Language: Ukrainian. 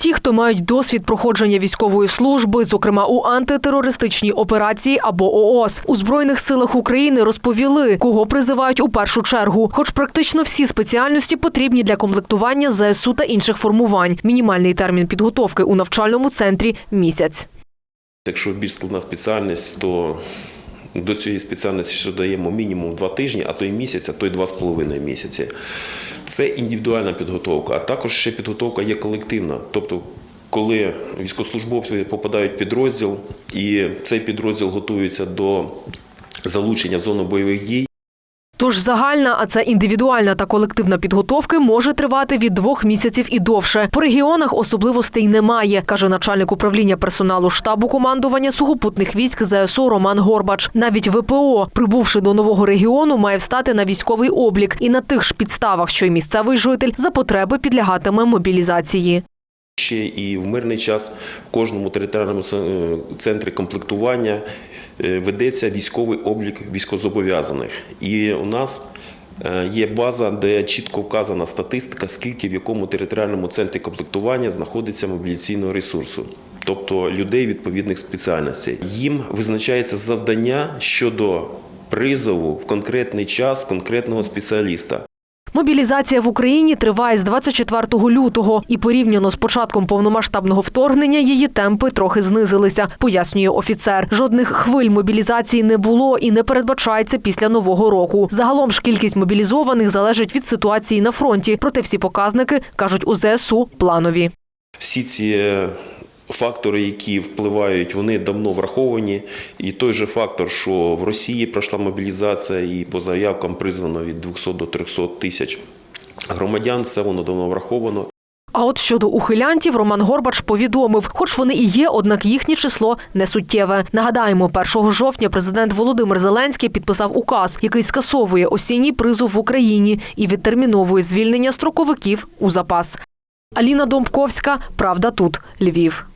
Ті, хто мають досвід проходження військової служби, зокрема у антитерористичній операції або ООС, у збройних силах України розповіли, кого призивають у першу чергу. Хоч практично всі спеціальності потрібні для комплектування ЗСУ та інших формувань. Мінімальний термін підготовки у навчальному центрі місяць. Якщо більш складна спеціальність, то до цієї спеціальності ще даємо мінімум два тижні, а то й місяць, а то й два з половиною місяці. Це індивідуальна підготовка, а також ще підготовка є колективна. Тобто, коли військовослужбовці попадають в підрозділ, і цей підрозділ готується до залучення в зону бойових дій. Тож загальна, а це індивідуальна та колективна підготовки може тривати від двох місяців і довше. По регіонах особливостей немає, каже начальник управління персоналу штабу командування сухопутних військ ЗСУ Роман Горбач. Навіть ВПО, прибувши до нового регіону, має встати на військовий облік і на тих ж підставах, що й місцевий житель, за потреби підлягатиме мобілізації. Ще і в мирний час в кожному територіальному е, центрі комплектування е, ведеться військовий облік військовозобов'язаних. І у нас е, є база, де чітко вказана статистика, скільки в якому територіальному центрі комплектування знаходиться мобілізаційного ресурсу. Тобто людей відповідних спеціальностей. Їм визначається завдання щодо призову в конкретний час конкретного спеціаліста. Мобілізація в Україні триває з 24 лютого, і порівняно з початком повномасштабного вторгнення її темпи трохи знизилися, пояснює офіцер. Жодних хвиль мобілізації не було і не передбачається після нового року. Загалом ж кількість мобілізованих залежить від ситуації на фронті. Проте всі показники кажуть у ЗСУ планові. Всі ці е, фактори, які впливають, вони давно враховані. І той же фактор, що в Росії пройшла мобілізація, і по заявкам призвано від 200 до 300 тисяч громадян, це воно давно враховано. А от щодо ухилянтів, Роман Горбач повідомив, хоч вони і є, однак їхнє число не суттєве. Нагадаємо, 1 жовтня президент Володимир Зеленський підписав указ, який скасовує осінній призов в Україні і відтерміновує звільнення строковиків у запас. Аліна Домбковська, Правда тут, Львів.